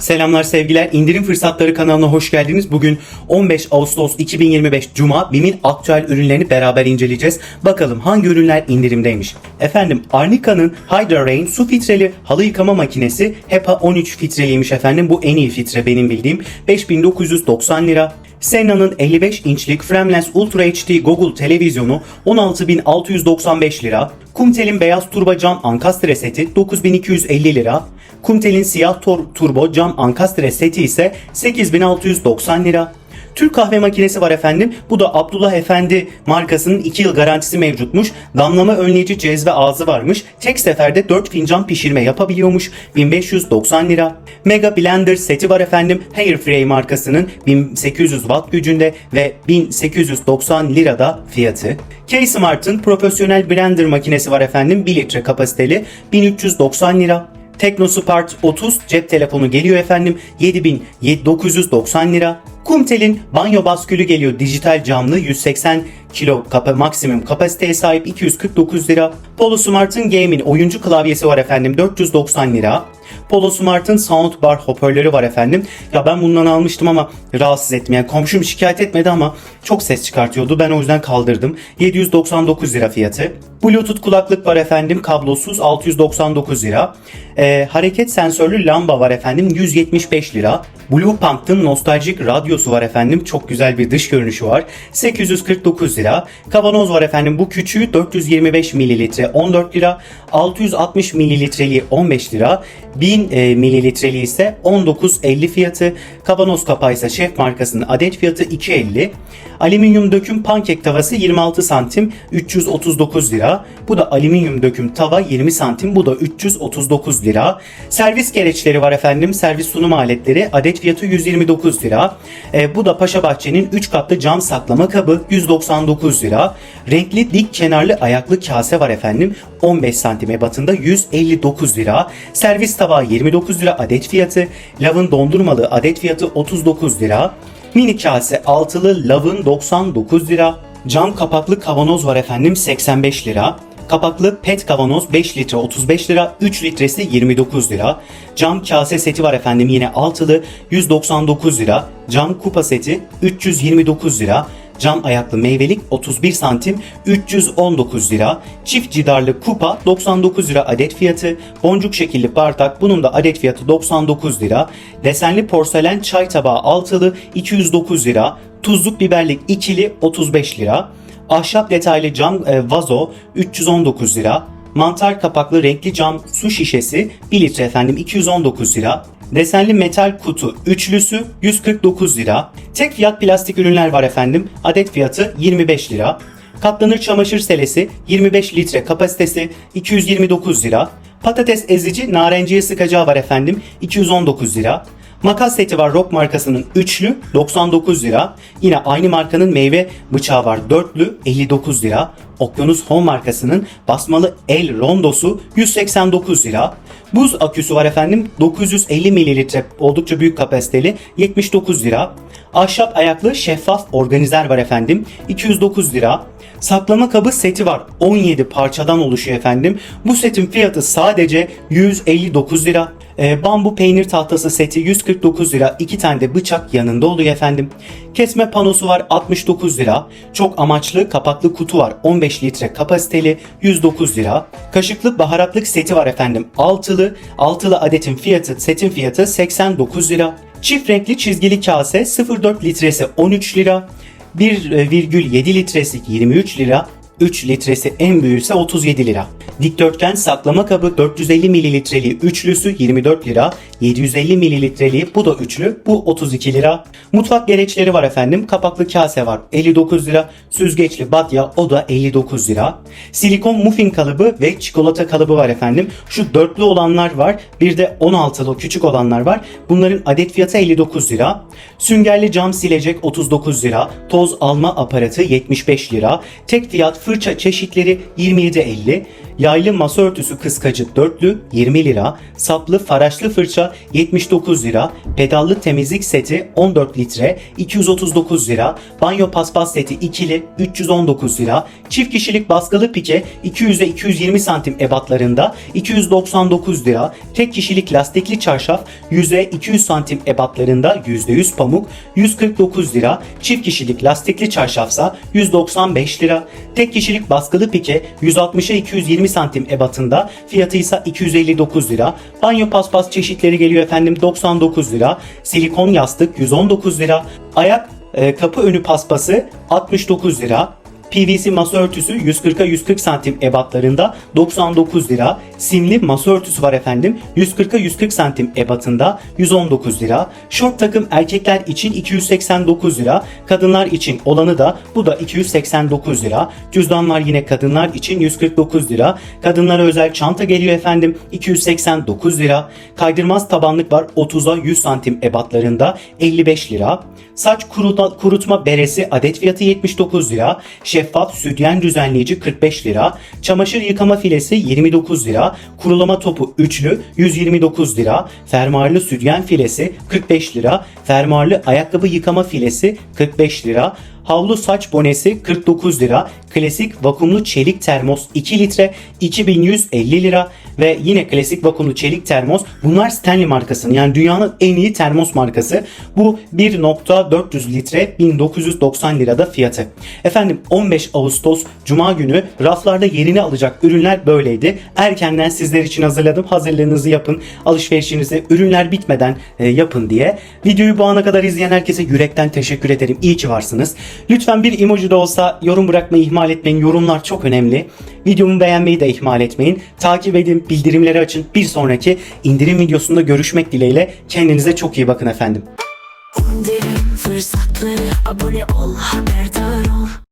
Selamlar sevgiler. İndirim fırsatları kanalına hoş geldiniz. Bugün 15 Ağustos 2025 Cuma BİM'in aktüel ürünlerini beraber inceleyeceğiz. Bakalım hangi ürünler indirimdeymiş. Efendim Arnica'nın Hydra Rain su filtreli halı yıkama makinesi HEPA 13 filtreliymiş efendim. Bu en iyi filtre benim bildiğim. 5990 lira. Senna'nın 55 inçlik Frameless Ultra HD Google televizyonu 16.695 lira. Kumtel'in beyaz turbo cam ankastre seti 9250 lira. Kumtel'in siyah turbo cam ankastre seti ise 8690 lira. Türk kahve makinesi var efendim. Bu da Abdullah Efendi markasının 2 yıl garantisi mevcutmuş. Damlama önleyici cezve ağzı varmış. Tek seferde 4 fincan pişirme yapabiliyormuş. 1590 lira. Mega Blender seti var efendim. Hairframe markasının 1800 watt gücünde ve 1890 lirada fiyatı. K-Smart'ın profesyonel blender makinesi var efendim. 1 litre kapasiteli 1390 lira. Teknosupart 30 cep telefonu geliyor efendim 7990 lira. Kumtel'in banyo baskülü geliyor dijital camlı 180 kilo kapa, maksimum kapasiteye sahip 249 lira. Polo Smart'ın Game'in oyuncu klavyesi var efendim 490 lira. Polo Smart'ın soundbar hoparlörü var efendim. Ya ben bundan almıştım ama rahatsız etmeyen komşum şikayet etmedi ama çok ses çıkartıyordu. Ben o yüzden kaldırdım. 799 lira fiyatı. Bluetooth kulaklık var efendim kablosuz 699 lira. Ee, hareket sensörlü lamba var efendim 175 lira. Blue Punk'ın nostaljik radyosu var efendim. Çok güzel bir dış görünüşü var. 849 lira. Kavanoz var efendim. Bu küçüğü 425 mililitre 14 lira. 660 mililitreliği 15 lira. 1000 e, mililitreliği ise 19.50 fiyatı. Kavanoz kapağı ise Şef markasının adet fiyatı 2.50. Alüminyum döküm pankek tavası 26 santim 339 lira. Bu da alüminyum döküm tava 20 santim bu da 339 lira. Servis gereçleri var efendim. Servis sunum aletleri adet fiyatı 129 lira. E, bu da Paşa Bahçe'nin 3 katlı cam saklama kabı 199 lira. Renkli dik kenarlı ayaklı kase var efendim. 15 santim ebatında 159 lira. Servis tabağı 29 lira adet fiyatı. Lavın dondurmalı adet fiyatı 39 lira. Mini kase altılı lavın 99 lira. Cam kapaklı kavanoz var efendim 85 lira. Kapaklı pet kavanoz 5 litre 35 lira, 3 litresi 29 lira. Cam kase seti var efendim yine altılı 199 lira. Cam kupa seti 329 lira. Cam ayaklı meyvelik 31 santim 319 lira. Çift cidarlı kupa 99 lira adet fiyatı. Boncuk şekilli bardak bunun da adet fiyatı 99 lira. Desenli porselen çay tabağı altılı 209 lira. Tuzluk biberlik ikili 35 lira. Ahşap detaylı cam e, vazo 319 lira. Mantar kapaklı renkli cam su şişesi 1 litre efendim 219 lira. Desenli metal kutu üçlüsü 149 lira. Tek fiyat plastik ürünler var efendim. Adet fiyatı 25 lira. Katlanır çamaşır selesi 25 litre kapasitesi 229 lira. Patates ezici narenciye sıkacağı var efendim 219 lira. Makas seti var Rock markasının üçlü 99 lira. Yine aynı markanın meyve bıçağı var dörtlü 59 lira. Okyanus Home markasının basmalı el rondosu 189 lira. Buz aküsü var efendim 950 mililitre oldukça büyük kapasiteli 79 lira. Ahşap ayaklı şeffaf organizer var efendim 209 lira. Saklama kabı seti var 17 parçadan oluşuyor efendim. Bu setin fiyatı sadece 159 lira. Ee, bambu peynir tahtası seti 149 lira. 2 tane de bıçak yanında oluyor efendim. Kesme panosu var 69 lira. Çok amaçlı kapaklı kutu var 15 litre kapasiteli 109 lira. Kaşıklı baharatlık seti var efendim. Altılı, altılı adetin fiyatı, setin fiyatı 89 lira. Çift renkli çizgili kase 0,4 litresi 13 lira. 1,7 litresi 23 lira. 3 litresi en büyüğüse 37 lira. Dikdörtgen saklama kabı 450 mililitreliği üçlüsü 24 lira. 750 mililitreliği bu da üçlü bu 32 lira. Mutfak gereçleri var efendim. Kapaklı kase var 59 lira. Süzgeçli batya o da 59 lira. Silikon muffin kalıbı ve çikolata kalıbı var efendim. Şu dörtlü olanlar var. Bir de 16'lı küçük olanlar var. Bunların adet fiyatı 59 lira. Süngerli cam silecek 39 lira. Toz alma aparatı 75 lira. Tek fiyat fırça çeşitleri 27.50. Yaylı masa örtüsü kıskacı dörtlü 20 lira. Saplı faraşlı fırça 79 lira. Pedallı temizlik seti 14 litre 239 lira. Banyo paspas seti ikili 319 lira. Çift kişilik baskılı pike 200'e 220 santim ebatlarında 299 lira. Tek kişilik lastikli çarşaf 100'e 200 santim ebatlarında %100 pamuk 149 lira. Çift kişilik lastikli çarşafsa 195 lira. Tek kişilik baskılı pike 160'a 220 santim ebatında fiyatı ise 259 lira. Banyo paspas çeşitleri geliyor efendim 99 lira. Silikon yastık 119 lira. Ayak e, kapı önü paspası 69 lira. PVC masa örtüsü 140'a 140 santim ebatlarında 99 lira. Simli masa örtüsü var efendim. 140'a 140 santim ebatında 119 lira. Şort takım erkekler için 289 lira. Kadınlar için olanı da bu da 289 lira. Cüzdanlar yine kadınlar için 149 lira. Kadınlara özel çanta geliyor efendim 289 lira. Kaydırmaz tabanlık var 30'a 100 santim ebatlarında 55 lira. Saç kurutma, beresi adet fiyatı 79 lira. Şeffaf sütyen düzenleyici 45 lira. Çamaşır yıkama filesi 29 lira. Kurulama topu üçlü 129 lira. Fermuarlı sütyen filesi 45 lira. Fermuarlı ayakkabı yıkama filesi 45 lira. Havlu saç bonesi 49 lira. Klasik vakumlu çelik termos 2 litre 2150 lira. Ve yine klasik vakumlu çelik termos. Bunlar Stanley markasının yani dünyanın en iyi termos markası. Bu 1.400 litre 1990 lirada fiyatı. Efendim 15 Ağustos Cuma günü raflarda yerini alacak ürünler böyleydi. Erkenden sizler için hazırladım. Hazırlığınızı yapın. Alışverişinizi ürünler bitmeden e, yapın diye. Videoyu bu ana kadar izleyen herkese yürekten teşekkür ederim. İyi ki varsınız. Lütfen bir emoji de olsa yorum bırakmayı ihmal etmeyin. Yorumlar çok önemli. Videomu beğenmeyi de ihmal etmeyin. Takip edin, bildirimleri açın. Bir sonraki indirim videosunda görüşmek dileğiyle. Kendinize çok iyi bakın efendim. İndirim fırsatları abone ol haberdar ol